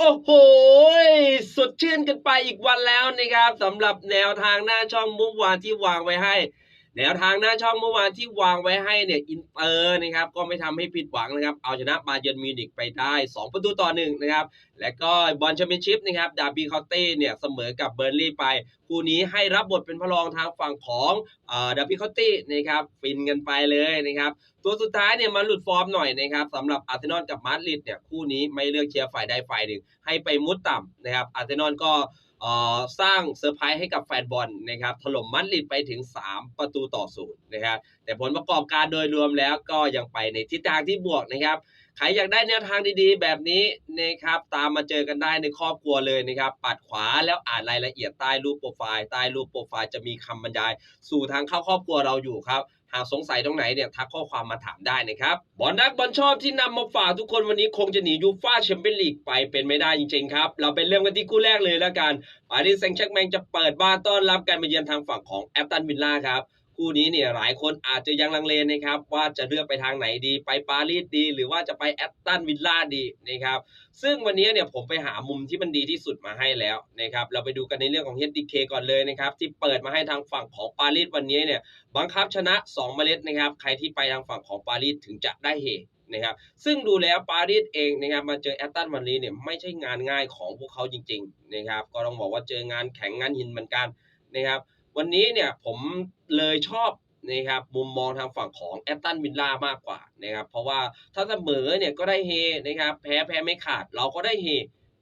โอ้โหสดชื่นกันไปอีกวันแล้วนะครับสำหรับแนวทางหน้าช่องเมื่อวานที่วางไว้ให้ แนวทางหน้าช่องเมื่อวานที่วางไว้ให้เนี่ยอินเตอร์นะครับก็ไม่ทำให้ผิดหวังนะครับเอาชนะบาเยิร์นมิวนิกไปได้ 2 ประตูต่อหนึ่งนะครับและก็บอลแชมเปี้ยนชิพนะครับดาร์บีคอตเต้เนี่ยเสมอกับเบอร์ลี่ไป คู่นี้ให้รับบทเป็นพระรองทางฝั่งของดาร์บีคอตเต้นะครับฟินกันไปเลยนะครับตัวสุดท้ายเนี่ยมาหลุดฟอร์มหน่อยนะครับสำหรับอาร์เซนอลกับมาดริดเนี่ยคู่นี้ไม่เลือกเชียร์ฝ่ายใดฝ่ายหนึ่งให้ไปมุดต่ำนะครับอาร์เซนอลก็ สร้างเซอร์ไพรส์ให้กับแฟนบอลนะครับถล่มมาดริดไปถึง 3 ประตูต่อศูนย์นะครับแต่ผลประกอบการโดยรวมแล้วก็ยังไปในทิศทางที่บวกนะครับ ใครอยากได้แนวทางดีๆ แบบนี้นะครับตามมาเจอกันได้ในครอบครัวเลยนะครับ ปัดขวาแล้วอ่านรายละเอียดใต้รูปโปรไฟล์ใต้รูปโปรไฟล์จะมีคำบรรยาย สู่ทางเข้าครอบครัวเราอยู่ครับ หากสงสัยตรงไหนเนี่ยทักข้อความมาถามได้นะครับบอลนักบอลชอบที่นำมาฝากทุกคนวันนี้คงจะหนียูฟ่าแชมเปี้ยนลีกไปเป็นไม่ได้จริงๆครับเราไปเริ่มกันที่คู่แรกเลยแล้วกันปารีสแซงต์แชร์กแมงจะเปิดบ้านต้อนรับการมาเยือนทางฝั่งของแอตตันวิลล่าครับ คู่นี้เนี่ยหลายคนอาจจะยังลังเลนะครับ ว่าจะเลือกไปทางไหนดี ไปปารีสดี หรือว่าจะไปแอตตันวิลล่าดีนะครับซึ่งวันนี้เนี่ยผมไปหามุมที่มันดีที่สุดมาให้แล้วนะครับเราไปดูกันในเรื่องของ HDK ก่อนเลยนะครับที่เปิดมาให้ทางฝั่งของปารีสวันนี้เนี่ยบังคับชนะ 2 เมล็ดนะครับใครที่ไปทางฝั่งของปารีสถึงจะได้เฮนะครับซึ่งดูแล้วปารีสเองนะครับมาเจอแอตตันวันนี้เนี่ยไม่ใช่งานง่ายของพวกเขาจริงๆนะครับก็ต้องบอกว่าเจองานแข็งงานหินเหมือนกันนะครับ วันนี้เนี่ยผมเลยชอบนะครับมุมมองทางฝั่งของแอตตันวินล่ามากกว่านะครับเพราะว่าถ้าเสมอเนี่ยก็ได้เฮนะครับแพ้แพ้ไม่ขาดเราก็ได้เฮ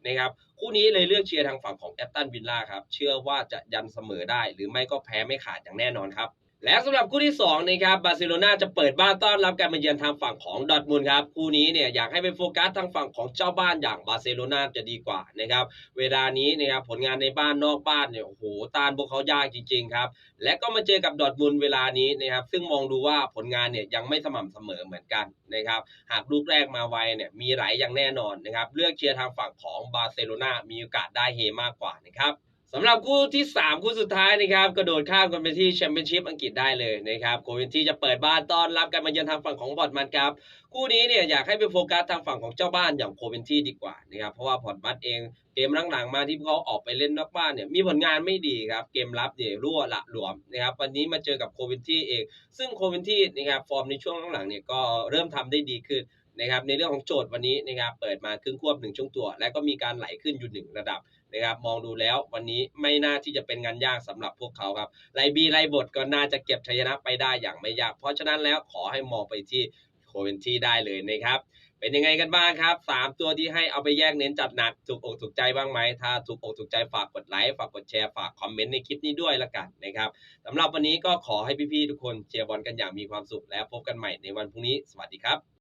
นะครับคู่นี้เลยเลือกเชียร์ทางฝั่งของแอตตันวินล่าครับเชื่อว่าจะยันเสมอได้ หรือไม่ก็แพ้ไม่ขาดอย่างแน่นอนครับ และสำหรับคู่ที่2นะครับบาร์เซโลนาจะเปิดบ้านต้อนรับการมาเยือนทางฝั่งของดอทมุนครับคู่นี้เนี่ยอยากให้ไปโฟกัสทางฝั่งของเจ้าบ้านอย่างบาร์เซโลนาจะดีกว่านะครับเวลานี้นะครับผลงานในบ้านนอกบ้านเนี่ยโอ้โหต้านพวกเขายากจริงๆครับและก็มาเจอกับดอทมุนเวลานี้นะครับซึ่งมองดูว่าผลงานเนี่ยยังไม่สม่ำเสมอเหมือนกันนะครับหากลูกแรกมาไวเนี่ยมีไหลอย่างแน่นอนนะครับเลือกเชียร์ทางฝั่งของบาร์เซโลนามีโอกาสได้เฮมากกว่านะครับ สำหรับคู่ที่ 3 คู่สุดท้ายนะครับ กระโดดข้ามกันไปที่แชมเปี้ยนชิพอังกฤษได้เลยนะครับโคเวนที่จะเปิดบ้านต้อนรับการมาเยือนทางฝั่งของพอร์ตมันครับ คู่นี้เนี่ยอยากให้ไปโฟกัสทางฝั่งของเจ้าบ้านอย่างโคเวนที่ดีกว่านะครับเพราะว่าพอร์ตมันเองเกมหลังๆมาที่เขาออกไปเล่นนอกบ้านเนี่ยมีผลงานไม่ดีครับเกมรับเนี่ยรั่วละหลวมนะครับวันนี้มาเจอกับโคเวนที่เอง ซึ่งโคเวนที่นะครับฟอร์มในช่วงหลังๆเนี่ยก็เริ่มทำได้ดีขึ้นนะครับในเรื่องของโจทย์วันนี้นะครับเปิดมาครึ่งควบหนึ่งช่วงตัว และก็มีการไหลขึ้นอยู่หนึ่งระดับ นะครับมองดูแล้ววันนี้ไม่น่าที่จะเป็นงานยากสำหรับพวกเขาครับไลบีไลบทก็น่าจะเก็บชัยชนะไปได้อย่างไม่ยาก เพราะฉะนั้นแล้วขอให้มองไปที่โคเวนที่ได้เลยนะครับเป็นยังไงกันบ้างครับสามตัวที่ให้เอาไปแยกเน้นจัดหนักถูกอกถูกใจบ้างไหม ถ้าถูกอกถูกใจฝากกดไลค์ฝากกดแชร์ฝากคอมเมนต์ในคลิปนี้ด้วยละกันนะครับสำหรับวันนี้ก็ขอให้พี่ๆทุกคนเชียร์บอลกันอย่างมีความสุขแล้วพบกันใหม่ในวันพรุ่งนี้ สวัสดีครับ